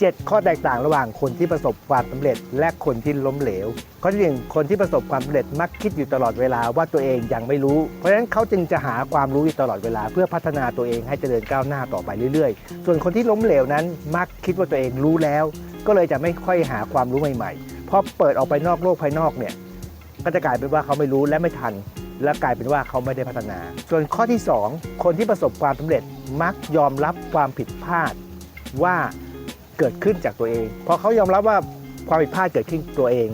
7 ข้อแตกต่างระหว่างคนที่ประสบความสำเร็จ และคนที่ล้มเหลว ข้อที่หนึ่งคนที่ประสบความสำเร็จมักคิดอยู่ตลอดเวลาว่าตัวเองยังไม่รู้ เพราะฉะนั้นเขาจึงจะหาความรู้อยู่ตลอดเวลา เพื่อพัฒนาตัวเองให้เจริญก้าวหน้าต่อไปเรื่อยๆ ส่วนคนที่ล้มเหลวนั้น มักคิดว่าตัวเองรู้แล้ว ก็เลยจะไม่ค่อยหาความรู้ใหม่ๆพอเปิดออกไปนอกโลกภายนอกเนี่ยก็จะกลายเป็นว่าเขาไม่รู้และไม่ทัน และกลายเป็นว่าเขาไม่ได้พัฒนา ส่วนข้อที่ 2 คนที่ประสบความสำเร็จมักยอมรับความผิดพลาดว่า เกิดขึ้นจากตัวเองพอเขายอมรับว่าความผิดพลาดเกิดขึ้นตัวเอง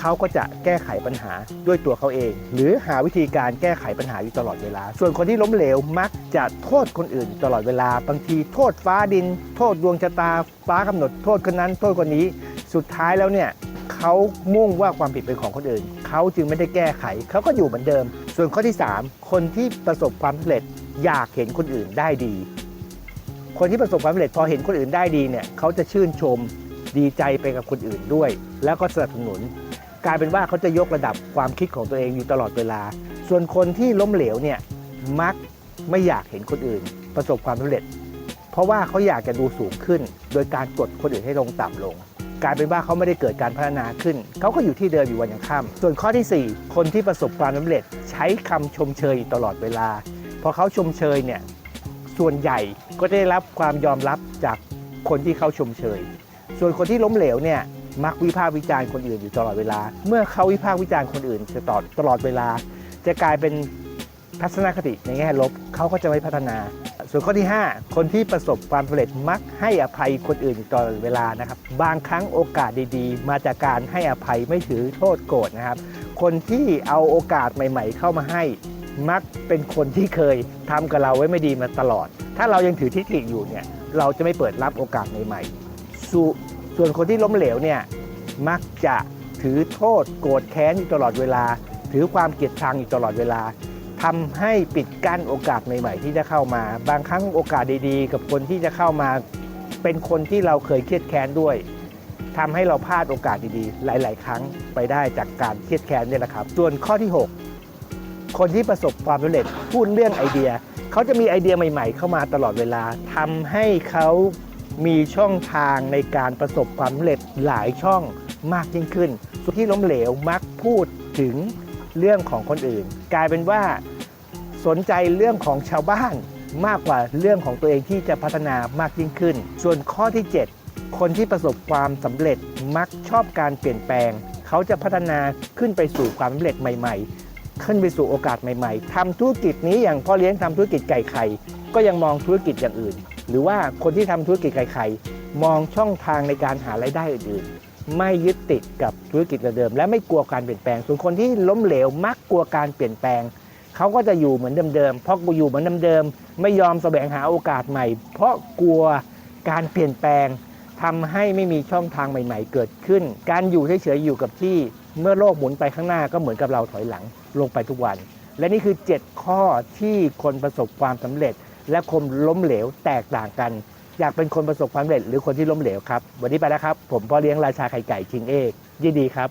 เขาก็จะแก้ไขปัญหาด้วยตัวเขาเอง หรือหาวิธีการแก้ไขปัญหาอยู่ตลอดเวลา ส่วนคนที่ล้มเหลวมักจะโทษคนอื่นตลอดเวลา บางทีโทษฟ้าดิน โทษดวงชะตา ฟ้ากำหนดโทษคนนั้น โทษคนนี้ สุดท้ายแล้วเนี่ยเขามุ่งว่าความผิดเป็นของคนอื่น เขาจึงไม่ได้แก้ไข เขาก็อยู่เหมือนเดิม ส่วนข้อที่ 3 คนที่ประสบความสำเร็จอยากเห็นคนอื่นได้ดี คนที่ประสบความสำเร็จพอเห็นคนอื่นได้ดีเนี่ยเขาจะชื่นชมดีใจไปกับคนอื่นด้วย แล้วก็สนับสนุน กลายเป็นว่าเขาจะยกระดับความคิดของตัวเองอยู่ตลอดเวลา ส่วนคนที่ล้มเหลวเนี่ยมักไม่อยากเห็นคนอื่น ประสบความสำเร็จ เพราะว่าเขาอยากจะดูสูงขึ้น โดยการกดคนอื่นให้ลงต่ำลง กลายเป็นว่าเขาไม่ได้เกิดการพัฒนาขึ้น เขาก็อยู่ที่เดิมอยู่วันยังค่ำส่วนข้อทีสี่4 คนที่ประสบความสำเร็จ ใช้คำชมเชยตลอดเวลาพอเขาชมเชยเนี่ยส่วนใหญ่ ก็ได้รับความยอมรับจากคนที่เขาชมเชย ส่วนคนที่ล้มเหลวเนี่ยมักวิพากษ์วิจารณ์คนอื่นอยู่ตลอดเวลา เมื่อเขาวิพากษ์วิจารณ์คนอื่นจะตลอดตลอดเวลา จะกลายเป็นทัศนคติในแง่ลบเขาก็จะไม่พัฒนา ส่วนข้อที่ 5 คนที่ประสบความสำเร็จมักให้อภัยคนอื่นอยู่ตลอดเวลานะครับ บางครั้งโอกาสดีๆ มาจากการให้อภัยไม่ถือโทษโกรธนะครับ คนที่เอาโอกาสใหม่ ๆ เข้ามาให้ มักเป็นคนที่เคยทำกับเราไว้ไม่ดีมาตลอด ถ้าเรายังถือทิฏฐิอยู่เนี่ยเราจะไม่เปิดรับโอกาสใหม่ๆส่วนส่วนคนที่ล้มเหลวเนี่ยมักจะถือโทษโกรธแค้นอยู่ตลอดเวลา ถือความเกลียดชังอยู่ตลอดเวลาทำให้ปิดกั้นโอกาสใหม่ ๆ ที่จะเข้ามา บางครั้งโอกาสดีๆ กับคนที่จะเข้ามา เป็นคนที่เราเคยเครียดแค้นด้วยทำให้เราพลาดโอกาสดีๆ หลาย ๆ ครั้งไปได้จากการเครียดแค้นเนี่ยแหละครับ ส่วนข้อที่ 6 คนที่ประสบความสำเร็จพูดเรื่องไอเดีย เขาจะมีไอเดียใหม่ ๆ เข้ามาตลอดเวลาทำให้เขามีช่องทางในการประสบความสำเร็จหลายช่องมากยิ่งขึ้นส่วนที่ล้มเหลวมักพูดถึงเรื่องของคนอื่น กลายเป็นว่าสนใจเรื่องของชาวบ้านมากกว่าเรื่องของตัวเองที่จะพัฒนามากยิ่งขึ้น ส่วนข้อที่ 7 คนที่ประสบความสำเร็จมักชอบการเปลี่ยนแปลง เขาจะพัฒนาขึ้นไปสู่ความสำเร็จใหม่ ๆ ขึ้นไปสู่โอกาสใหม่ๆทำธุรกิจนี้อย่างพ่อเลี้ยงทำธุรกิจไก่ไข่ ก็ยังมองธุรกิจอย่างอื่น หรือว่าคนที่ทำธุรกิจไก่ไข่มองช่องทางในการหารายได้อื่นๆ ไม่ยึดติดกับธุรกิจเดิม และไม่กลัวการเปลี่ยนแปลง ส่วนคนที่ล้มเหลวมักกลัวการเปลี่ยนแปลงเขาก็จะอยู่เหมือนเดิมๆ เพราะกูอยู่เหมือนเดิมๆ ไม่ยอมแสวงหาโอกาสใหม่ เพราะกลัวการเปลี่ยนแปลงทำให้ไม่มีช่องทางใหม่ ๆ เกิดขึ้น การอยู่เฉยๆอยู่กับที่ เมื่อโลกหมุนไปข้างหน้าก็เหมือนกับเราถอยหลังลงไปทุกวัน และนี่คือ 7 ข้อที่คนประสบความสำเร็จ และคนล้มเหลวแตกต่างกัน อยากเป็นคนประสบความสำเร็จ หรือคนที่ล้มเหลวครับ วันนี้ไปแล้วครับ ผมพ่อเลี้ยงราชาไข่ไก่คิงเอกยินดีครับ